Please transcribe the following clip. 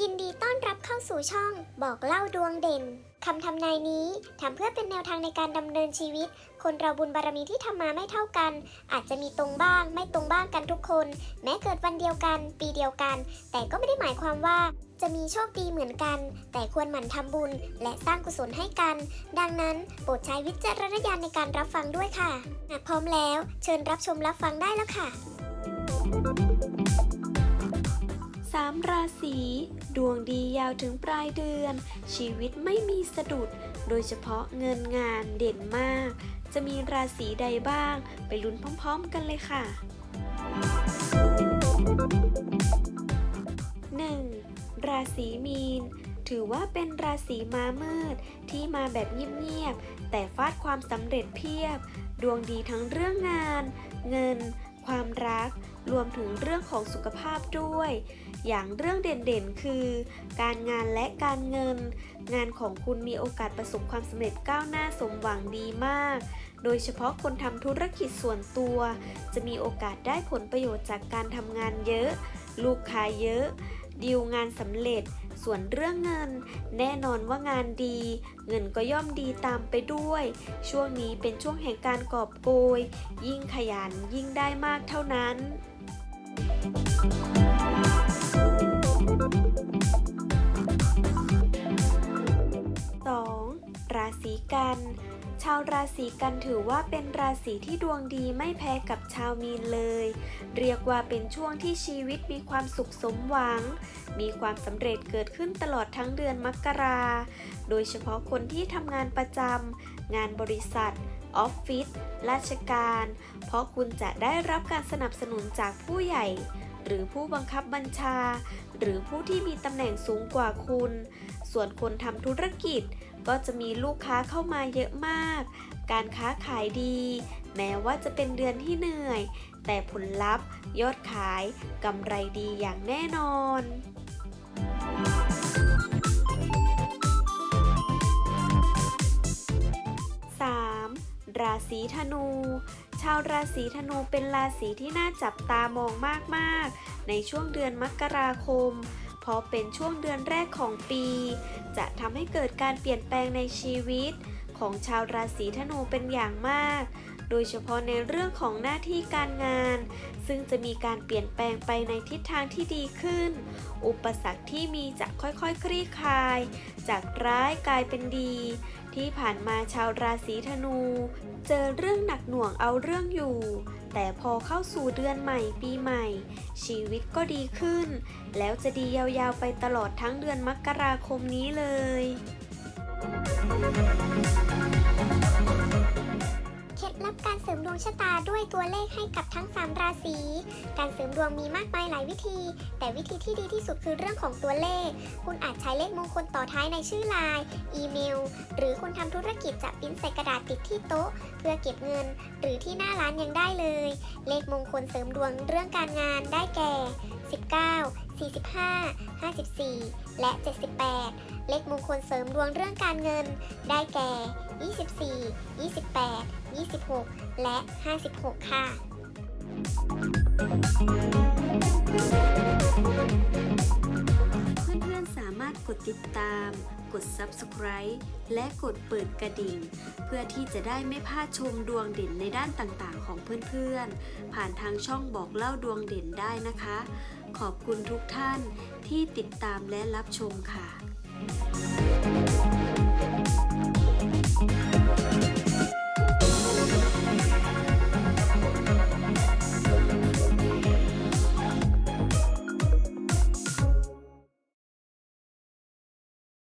ยินดีต้อนรับเข้าสู่ช่องบอกเล่าดวงเด่นคำทำนายนี้ทำเพื่อเป็นแนวทางในการดำเนินชีวิต คนเราบุญบารมีที่ทำมาไม่เท่ากัน อาจจะมีตรงบ้าง ไม่ตรงบ้างกันทุกคน แม้เกิดวันเดียวกัน ปีเดียวกัน แต่ก็ไม่ได้หมายความว่า จะมีโชคดีเหมือนกัน แต่ควรหมั่นทำบุญ และสร้างกุศลให้กัน ดังนั้นโปรดใช้วิจารณญาณในการรับฟังด้วยค่ะหากพร้อมแล้ว เชิญรับชมรับฟังได้แล้วค่ะ สามราศี ดวงดียาวถึงปลายเดือน ชีวิตไม่มีสะดุด โดยเฉพาะเงินงานเด่นมาก จะมีราศีใดบ้าง ไปลุ้นพร้อมๆกันเลยค่ะ 1. ราศีมีน ถือว่าเป็นราศีมามืด ที่มาแบบเงียบๆ แต่ฟาดความสำเร็จเพียบ ดวงดีทั้งเรื่องงาน เงิน ความรัก รวมถึงเรื่องของสุขภาพด้วย อย่างเรื่องเด่นๆ คือ การงานและการเงิน งานของคุณมีโอกาสประสบความสำเร็จก้าวหน้าสมหวังดีมาก โดยเฉพาะคนทำธุรกิจส่วนตัว จะมีโอกาสได้ผลประโยชน์จากการทำงานเยอะ ลูกค้าเยอะ ดีลงานสำเร็จ ส่วนเรื่องเงิน แน่นอนว่างานดี เงินก็ย่อมดีตามไปด้วย ช่วงนี้เป็นช่วงแห่งการกอบโกย ยิ่งขยันยิ่งได้มากเท่านั้นาวราศีกันถือว่าเป็นราศีที่ดวงดีไม่แพ้กับชาวมีนเลย เรียกว่าเป็นช่วงที่ชีวิตมีความสุขสมหวัง มีความสำเร็จเกิดขึ้นตลอดทั้งเดือนมกรา โดยเฉพาะคนที่ทำงานประจำงานบริษัทออฟฟิศราชการ เพราะคุณจะได้รับการสนับสนุนจากผู้ใหญ่ หรือผู้บังคับบัญชา หรือผู้ที่มีตำแหน่งสูงกว่าคุณ ส่วนคนทำธุรกิจก็จะมีลูกค้าเข้ามาเยอะมาก การค้าขายดี แม้ว่าจะเป็นเดือนที่เหนื่อย แต่ผลลัพธ์ ยอดขายกำไรดีอย่างแน่นอนราศีธนู ชาวราศีธนูเป็นราศีที่น่าจับตามองมาก ๆ ในช่วงเดือนมกราคม เพราะเป็นช่วงเดือนแรกของปี จะทำให้เกิดการเปลี่ยนแปลงในชีวิตของชาวราศีธนูเป็นอย่างมาก โดยเฉพาะในเรื่องของหน้าที่การงาน ซึ่งจะมีการเปลี่ยนแปลงไปในทิศทางที่ดีขึ้น อุปสรรคที่มีจะค่อยๆ คลี่คลาย จากร้ายกลายเป็นดี ที่ผ่านมาชาวราศีธนู เจอเรื่องหนักหน่วงเอาเรื่องอยู่แต่พอเข้าสู่เดือนใหม่ปีใหม่ ชีวิตก็ดีขึ้น แล้วจะดียาวๆไปตลอดทั้งเดือนมกราคมนี้เลย ชะตาด้วยตัวเลขให้กับทั้ง 3 ราศี การเสริมดวงมีมากมายหลายวิธี แต่วิธีที่ดีที่สุดคือเรื่องของตัวเลข คุณอาจใช้เลขมงคลต่อท้ายในชื่อไลน์ อีเมล หรือคุณทำธุรกิจจะปิ้นใส่กระดาษติดที่โต๊ะ เพื่อเก็บเงิน หรือที่หน้าร้านยังได้เลย เลขมงคลเสริมดวงเรื่องการงานได้แก่ 19 45 54 และ 78 เลขมงคลเสริมดวงเรื่องการเงิน ได้แก่ 24 28 26 และ 56 ค่ะ ดติดตาม กด subscribe และกดเปิดกระดิ่ง เพื่อที่จะได้ไม่พลาดชมดวงเด่นในด้านต่างๆ ของเพื่อนๆ ผ่านทางช่องบอกเล่าดวงเด่นได้นะคะ ขอบคุณทุกท่านที่ติดตามและรับชมค่ะ